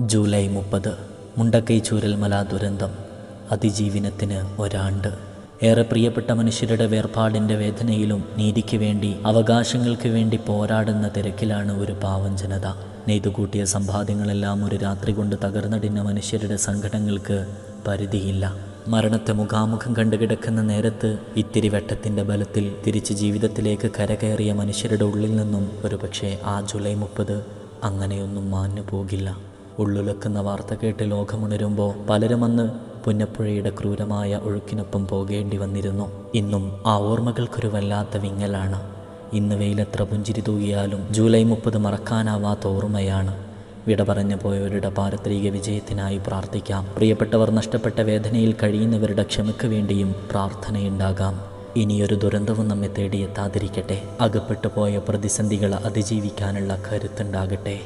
July മുപ്പത് മുണ്ടക്കൈ ചൂരൽമല ദുരന്തം അതിജീവനത്തിന് ഒരാണ്ട്. ഏറെ പ്രിയപ്പെട്ട മനുഷ്യരുടെ വേർപാടിന്റെ വേദനയിലും നീതിക്ക് വേണ്ടി അവകാശങ്ങൾക്ക് വേണ്ടി പോരാടുന്ന തിരക്കിലാണ് ഒരു പാവം ജനത നെയ്തുകൂട്ടിയ സമ്പാദ്യങ്ങളെല്ലാം ഒരു രാത്രി കൊണ്ട് തകർന്നടിഞ്ഞ മനുഷ്യരുടെ സംഘടനകൾക്ക് പരിധിയില്ല. മരണത്തെ മുഖാമുഖം കണ്ടുകിടക്കുന്ന നേരത്ത് ഇത്തിരി വെട്ടത്തിന്റെ ബലത്തിൽ തിരിച്ച് ജീവിതത്തിലേക്ക് കരകയറിയ മനുഷ്യരുടെ ഉള്ളിൽ നിന്നും ഒരുപക്ഷെ ആ ജൂലൈ മുപ്പത് അങ്ങനെയൊന്നും മാഞ്ഞു പോകില്ല ഉള്ളുലക്കുന്ന വാർത്ത കേട്ട് ലോകമുണരുമ്പോൾ പലരും അന്ന് പുന്നപ്പുഴയുടെ ക്രൂരമായ ഒഴുക്കിനൊപ്പം പോകേണ്ടി വന്നിരുന്നു. ഇന്നും ആ ഓർമ്മകൾക്കൊരു വല്ലാത്ത വിങ്ങലാണ്. ഇന്ന് വെയിലെത്ര പുഞ്ചിരി തൂകിയാലും ജൂലൈ മുപ്പത് മറക്കാനാവാത്ത ഓർമ്മയാണ്. വിട പറഞ്ഞു പോയവരുടെ പാരത്രിക വിജയത്തിനായി പ്രാർത്ഥിക്കാം. പ്രിയപ്പെട്ടവർ നഷ്ടപ്പെട്ട വേദനയിൽ കഴിയുന്നവരുടെ ക്ഷമയ്ക്ക് വേണ്ടിയും പ്രാർത്ഥനയുണ്ടാകാം. ഇനിയൊരു ദുരന്തവും നമ്മെ തേടിയെത്താതിരിക്കട്ടെ. അകപ്പെട്ടു പോയ പ്രതിസന്ധികൾ അതിജീവിക്കാനുള്ള കരുത്തുണ്ടാകട്ടെ.